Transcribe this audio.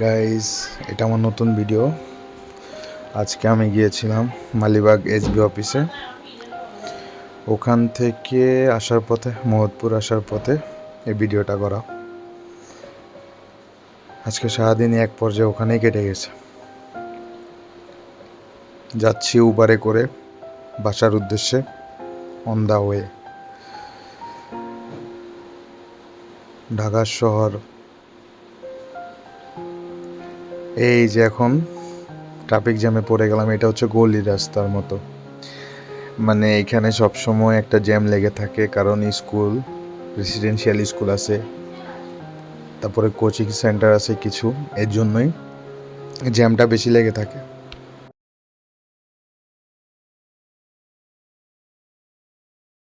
Guys এটা আমার নতুন ভিডিও আজকে আমি গিয়েছিলাম মালিবাগ এসবি অফিসে ওখান থেকে আসার পথে, মোহতপুর আসার পথে এই ভিডিওটা করা। আজকে সারাদিনই এক পর্যায়ে ওখানেই কেটে গেছে। যাচ্ছি উবারে করে বাসার উদ্দেশ্যে অন দা ওয়ে ঢাকা শহর এই যে এখন ট্রাফিক জ্যামে পড়ে গেলাম, এটা হচ্ছে গলি রাস্তার মতো। মানে এখানে সবসময় একটা জ্যাম লেগে থাকে, কারণ স্কুল রেসিডেন্সিয়াল স্কুল আছে, তারপরে কোচিং সেন্টার আছে কিছু, এর জন্যই জ্যামটা বেশি লেগে থাকে।